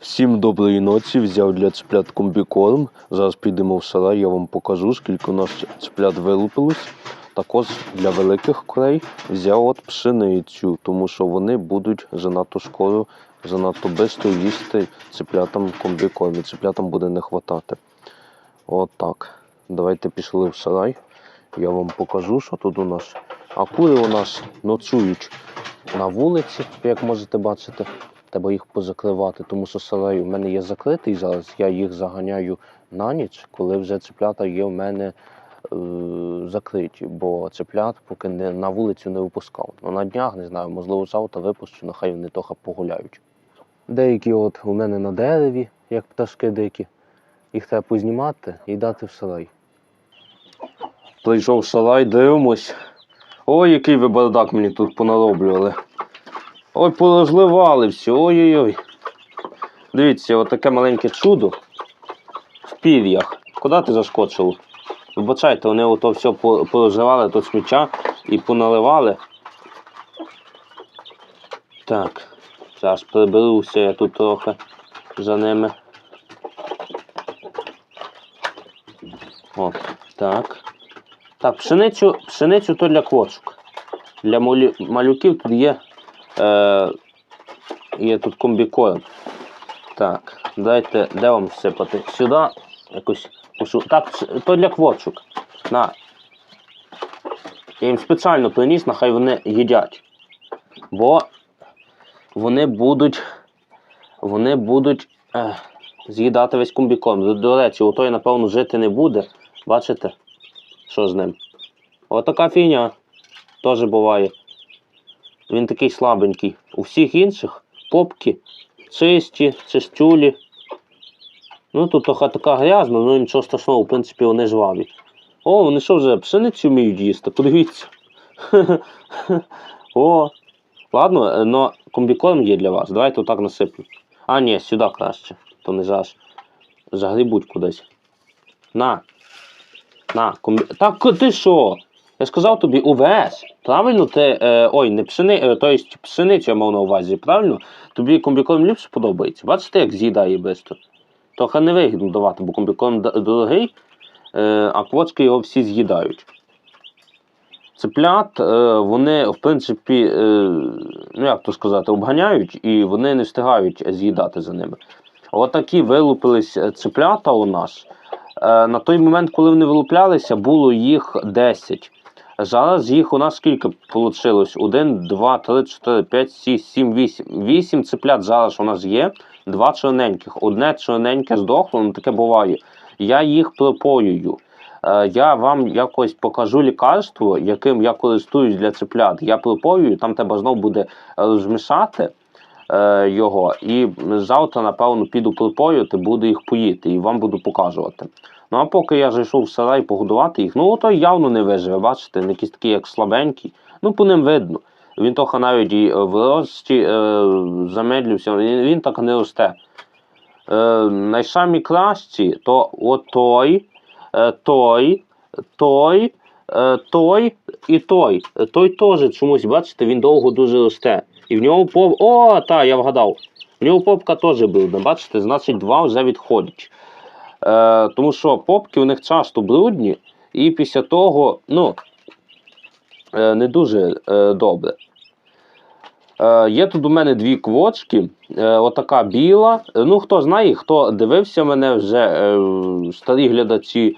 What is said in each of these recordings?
Всім доброї ночі. Взяв для цеплят комбікорм. Зараз підемо в сарай, я вам покажу, скільки у нас цеплят вилупилось. Також для великих курей взяв от пшеницю, тому що вони будуть занадто скоро, занадто швидко їсти цеплятам комбікорм. І цеплятам буде не хватати. От так. Давайте пішли в сарай. Я вам покажу, що тут у нас. А кури у нас ночують на вулиці, як можете бачити. Треба їх позакривати, тому що сарай у мене є закритий зараз. Я їх заганяю на ніч, коли вже цеплята є в мене е, закриті, бо цеплят поки не, на вулицю не випускав. Ну на днях не знаю, можливо, завтра випущу, нехай вони трохи погуляють. Деякі от у мене на дереві, як пташки дикі. Їх треба познімати і дати в сарай. Прийшов в сарай, дивимось. Ой, який ви бардак мені тут понароблювали. Ой, порозливали все, ой-ой-ой. Дивіться, отаке маленьке чудо в пір'ях. Куди ти заскочив? Вибачайте, вони ото все по- порозривали, то сміття і поналивали. Так, зараз приберуся я тут трохи за ними. О, так. Так, пшеницю, пшеницю то для квочок. Для малюків тут є Е, є тут комбікорм. Так, дайте, де вам всипати? Сюди якось пошу. Так, то для квочок. На. Я їм спеціально приніс, нехай вони їдять. Бо вони будуть. Вони будуть е, з'їдати весь комбікорм. До, до речі, у той, напевно, жити не буде. Бачите? Що з ним? Отака фігня. Теж буває. Він такий слабенький. У всіх інших попки чисті, чистюлі. Ну тут така грязна, ну нічого страшного, в принципі, вони жваві. О, вони що вже пшеницю вміють їсти, подивіться. О. Ладно, е, но комбікорм є для вас. Давайте отак насиплю. А, ні, сюди краще. То не заж. Загрібуть кудись. На. На, комбі... Так ти що? Я сказав тобі увесь. Правильно ти. Е, ой, не пшени, е, то есть пшеницю я мав на увазі, правильно? Тобі комбікорм ліпше подобається. Бачите, як з'їдає швидко. Трохи невигідно давати, бо комбікорм дорогий, е, а квочки його всі з'їдають. Цеплят, е, вони, в принципі, е, ну як то сказати, обганяють і вони не встигають з'їдати за ними. Отакі вилупились е, цеплята у нас. Е, на той момент, коли вони вилуплялися, було їх 10. Зараз їх у нас скільки вийшло? 1, 2, 3, 4, 5, 6, 7, 8. 8 цеплят зараз у нас є, два чорненьких. Одне чорненьке здохло, ну таке буває. Я їх припоюю. Е, Я вам якось покажу лікарство, яким я користуюсь для цеплят. Я припоюю, там треба знов буде розмішати е, його. І завтра, напевно, піду припоювати, буду їх поїти і вам буду показувати. Ну а поки я зайшов в сарай погодувати їх, ну той явно не виживе, бачите, він якийсь такий як слабенький. Ну по ним видно. Він трохи навіть і в рості е, замедлювся, він, він так не росте. Е, найсамі кращі, то от той, е, той, той, е, той і той. Е, Той теж чомусь, бачите, він довго дуже росте. І в нього поп. О, та, я вгадав. В нього попка теж брудна, бачите, значить два вже відходять. Е, тому що попки у них часто брудні, і після того, ну, е, не дуже е, добре. Е, є тут у мене дві квочки, е, отака біла. Ну, хто знає, хто дивився мене вже, е, старі глядачі,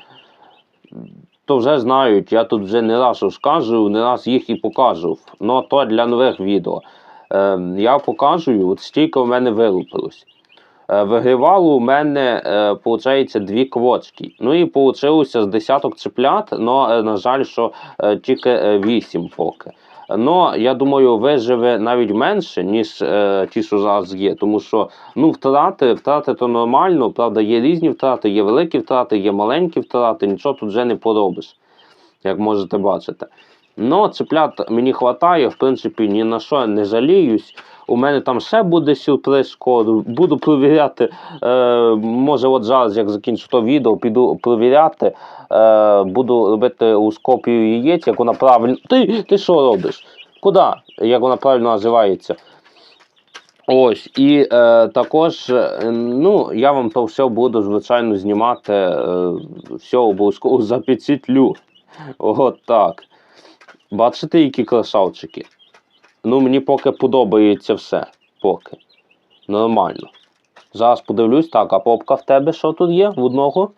то вже знають, я тут вже не раз розказую, не раз їх і покажу. Ну, то для нових відео. Е, я покажу, от стільки в мене вилупилось. Е, Вигрівало у мене, е, виходить, дві квочки. Ну і вийшло з десяток цеплят, але, на жаль, що е, тільки е, вісім поки. Ну, я думаю, виживе навіть менше, ніж е, ті, що зараз є. Тому що ну, втрати, втрати то нормально, правда, є різні втрати, є великі втрати, є маленькі втрати, нічого тут вже не поробиш, як можете бачити. Ну, цеплят мені вистачає, в принципі, ні на що не жаліюсь. У мене там ще буде сюрприз скоро. Буду перевіряти. Е, може, от зараз, як закінчу то відео, піду перевіряти. Е, буду робити ускопію яєць, як вона правильно. Ти, ти що робиш? Куди? Як вона правильно називається? Ось, і е, також, е, ну, я вам то все буду, звичайно, знімати, е, все обов'язково запечатлю. От так. Бачите, які красавчики? Ну, мені поки подобається все. Поки. Нормально. Зараз подивлюсь, так, а попка в тебе що тут є? В одного?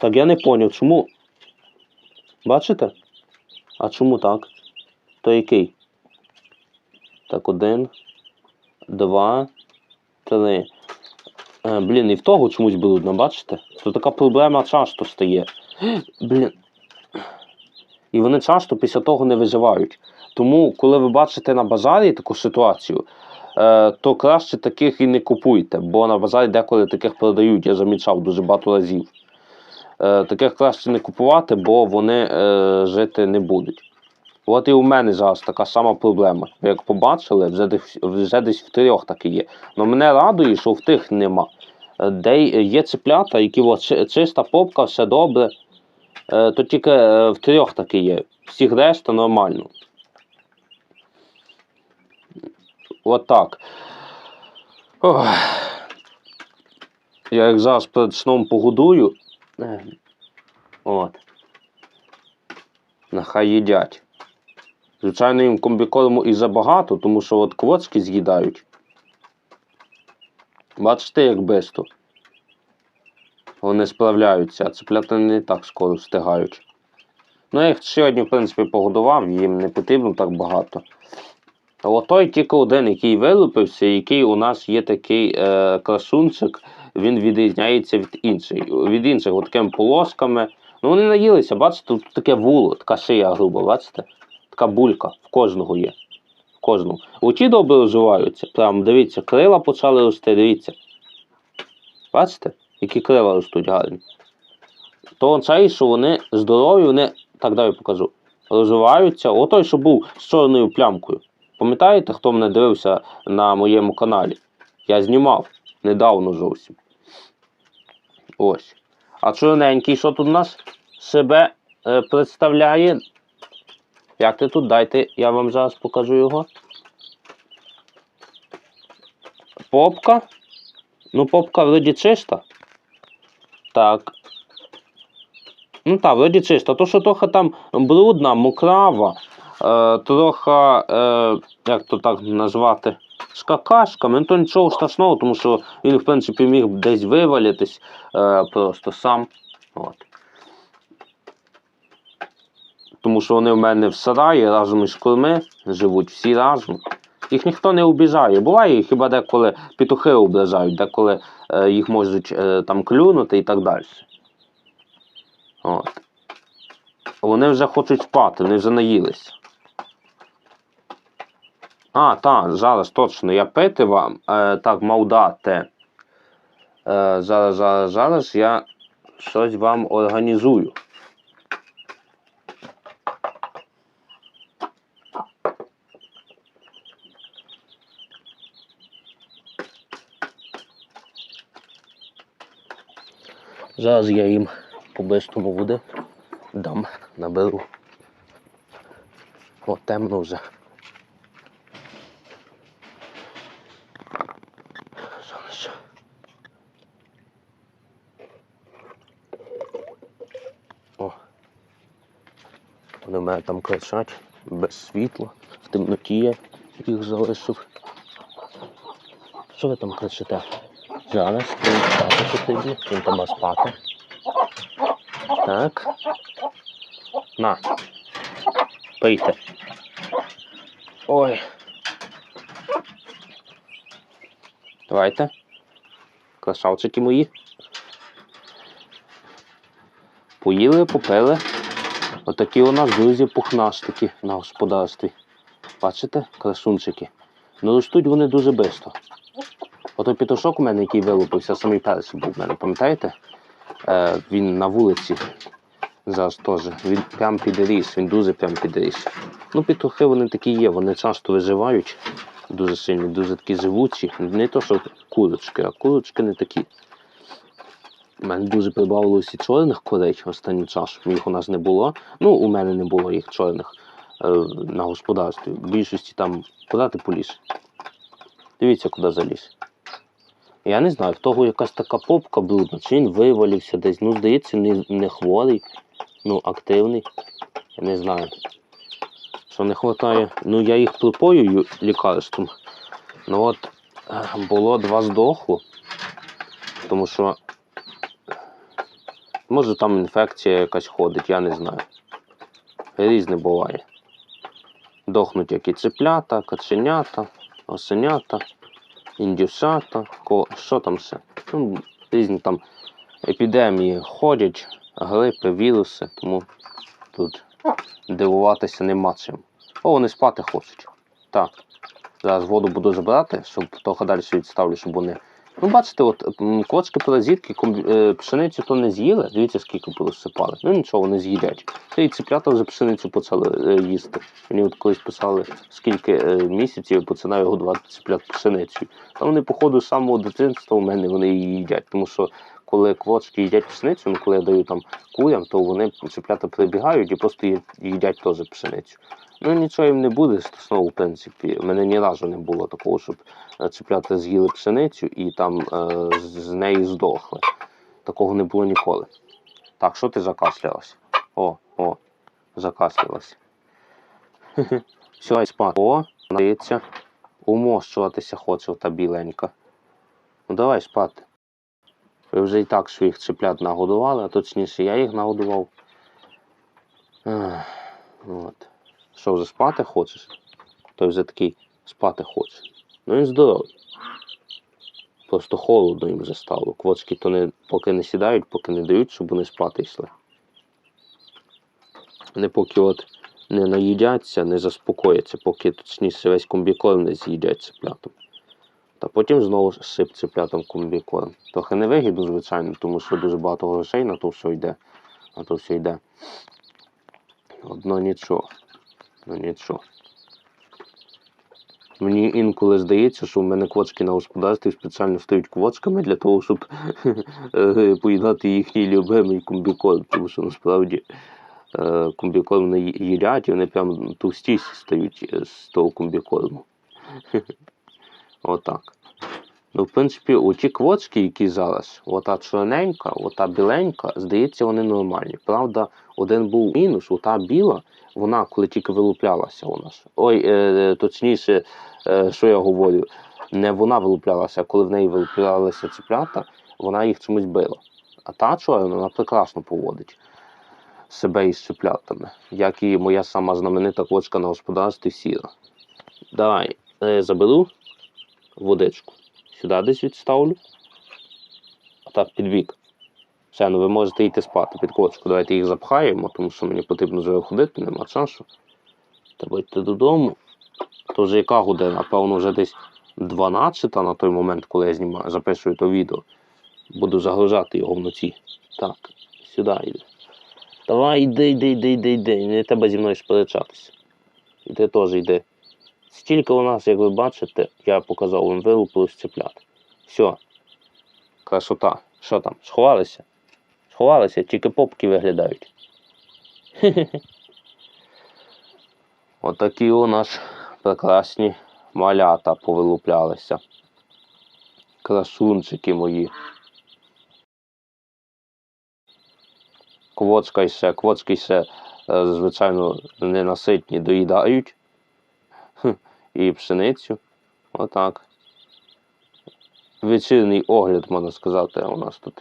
Так я не поняв, чому? Бачите? А чому так? То який? Так, один, два, три. Е, блін, і в того чомусь брудно, бачите? Це така проблема часто стає. Блін. І вони часто після того не виживають. Тому, коли ви бачите на базарі таку ситуацію, е, то краще таких і не купуйте, бо на базарі деколи таких продають, я замічав дуже багато разів. Е, таких краще не купувати, бо вони е, жити не будуть. От і у мене зараз така сама проблема. Як побачили, вже десь, вже десь в трьох таки є. Але мене радує, що в тих нема. Де є цеплята, які чиста попка, все добре. Е, То тільки е, в трьох таки є. Всіх решта нормально. От так. Ох. Я як зараз перед сном погодую. От. Нехай їдять. Звичайно, їм комбікорму і забагато, тому що от квочки з'їдають. Бачите, як бисто. Вони справляються, а цеплята не так скоро встигають. Ну, я їх сьогодні, в принципі, погодував, їм не потрібно так багато. А от той тільки один, який вилупився, який у нас є такий е, красунчик, він відрізняється від інших. Від інших от такими полосками. Ну вони наїлися, бачите, тут таке вуло, така шия груба, бачите? Така булька в кожного є. В кожному. Оті добре розвиваються. Прям дивіться, крила почали рости, дивіться. Бачите, які крила ростуть гарні. То цей, що вони здорові, вони. Так далі покажу. Розвиваються. Отой, що був з чорною плямкою. Пам'ятаєте, хто мене дивився на моєму каналі? Я знімав недавно зовсім. Ось. А чорненький, що тут у нас себе е, представляє? Як ти тут? Дайте, я вам зараз покажу його. Попка. Ну, попка вроді чиста. Так. Ну так, вроді чиста. То, що трохи там брудна, мокрава, е, трохи, е, як то так назвати, з какашками, ну то нічого страшного, тому що він, в принципі, міг десь вивалитись е, просто сам. От. Тому що вони в мене в сараї разом із курми живуть всі разом. Їх ніхто не обіжає. Буває, хіба деколи петухи ображають, деколи е, їх можуть е, там клюнути і так далі. От. Вони вже хочуть спати, вони вже наїлися. А, так, зараз точно. Я пити вам. Е, так, мав дати. Е, зараз, зараз, зараз я щось вам організую. Зараз я їм по-бистрому води дам, наберу. О, темно вже. О. Вони мене там кричать без світла, в темноті я їх залишив. Що ви там кричите? Зараз спати потрібно, він там спати. Так. На. Пийте. Ой. Давайте. Красавчики мої. Поїли, попили. Отакі у нас друзі пухнастики на господарстві. Бачите, красунчики. Ну ростуть вони дуже швидко. Ото пітушок у мене, який вилупився, самий перший був у мене, пам'ятаєте? Е, він на вулиці зараз теж. Він прям підріс, він дуже прям підріс. Ну, петухи вони такі є, вони часто виживають дуже сильно, дуже такі живучі. Не то, що курочки, а курочки не такі. У мене дуже прибавилося чорних курей останнім часом. Їх у нас не було. Ну, у мене не було їх чорних е, на господарстві. В більшості там куди ти поліз? Дивіться, куди заліз. Я не знаю, в того якась така попка блудна, чи він вивалився десь. Ну, здається, не, не хворий, ну, активний. Я не знаю. Що не вистачає. Ну, я їх припоюю лікарством. Ну от е, було два здохло. Тому що. Може там інфекція якась ходить, я не знаю. Різне буває. Дохнуть які цеплята, каченята, осенята, індюсата, ко... що там все. Ну, різні там епідемії ходять, грипи, віруси, тому тут дивуватися нема чим. О, вони спати хочуть. Так. Зараз воду буду забирати, щоб трохи далі відставлю, щоб вони. Ну, бачите, от квочки комбі... е, пшеницю то не з'їли. Дивіться, скільки порозсипали. Ну нічого, не з'їдять. Та і ціплята вже пшеницю почали е, їсти. Мені от колись писали, скільки е, місяців починаю годувати ціплят пшеницею. Та вони, походу, з самого дитинства у мене вони її їдять. Тому що коли квочки їдять пшеницю, ну коли я даю там курям, то вони ціплята прибігають і просто їдять теж пшеницю. Ну нічого їм не буде страшного, в принципі. У мене ні разу не було такого, щоб е, з'їли пшеницю і там е, з- неї здохли. Такого не було ніколи. Так, що ти закашлялась? О, о, закашлялась. Все, спати. О, надається. Умощуватися хоче та біленька. Ну давай спати. Ви вже і так своїх циплят нагодували, а точніше я їх нагодував. От. Що вже спати хочеш? Той вже такий спати хоче. Ну він здоровий. Просто холодно їм вже стало. Квочки то не, поки не сідають, поки не дають, щоб вони спати йшли. Вони поки от не наїдяться, не заспокояться, поки точніше весь комбікорм не з'їдять цеплятом. Та потім знову сип цеплятам комбікорм. Трохи не вигідно, звичайно, тому що дуже багато грошей на то все йде. На то все йде. Одно нічого. Ну нічого. Мені інколи здається, що в мене квочки на господарстві спеціально стають квочками для того, щоб е, поїдати їхній любимий комбікорм. Тому що насправді е, комбікорм ї- їдять і вони прям товстіші стають е, з того комбікорму. Отак. Ну, в принципі, оті квочки, які зараз, ота чорненька, ота біленька, здається, вони нормальні. Правда, один був мінус, ота біла, вона коли тільки вилуплялася у нас. Ой, е, точніше, е, що я говорю, не вона вилуплялася, а коли в неї вилуплялися ціплята, вона їх чомусь била. А та чорна, вона прекрасно поводить себе із ціплятами, як і моя сама знаменита квочка на господарстві сіра. Давай, е, заберу водичку. Сюди десь відставлю. А так, під бік. Все, ну ви можете йти спати під кочку. Давайте їх запхаємо, тому що мені потрібно вже ходити, нема часу. Треба йти додому. То вже яка година? Напевно, вже десь 12 на той момент, коли я знімаю, записую то відео. Буду загружати його вночі. Так, сюди йди. Давай, йди, йди, йди, йди, йди. Не треба зі мною сперечатися. І ти теж йди. Стільки у нас, як ви бачите, я показав вам вилупилось цеплят. Все. Красота. Що там? Сховалися? Сховалися, тільки попки виглядають. Отакі у нас прекрасні малята повилуплялися. Красунчики мої. Квочка ще, квочки е, звичайно, ненаситні доїдають. І пшеницю. Отак. Вечірній огляд, можна сказати, у нас тут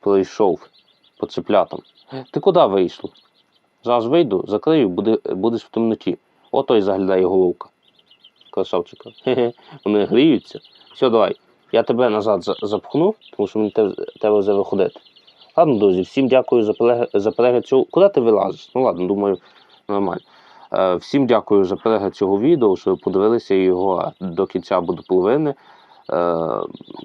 пройшов по цеплятам. Ти куди вийшло? Зараз вийду, закрию, буде, будеш в темноті. Ото й заглядає головка. Красавчика. Вони гріються. Все, давай. Я тебе назад запхну, тому що мені тебе вже виходити. Ладно, друзі, всім дякую за перегляд. Куди ти вилазиш? Ну ладно, думаю, нормально. Е, Всім дякую за перегляд цього відео, що ви подивилися його до кінця або до половини. Е,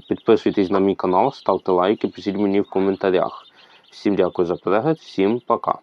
Підписуйтесь на мій канал, ставте лайки, пишіть мені в коментарях. Всім дякую за перегляд, всім пока.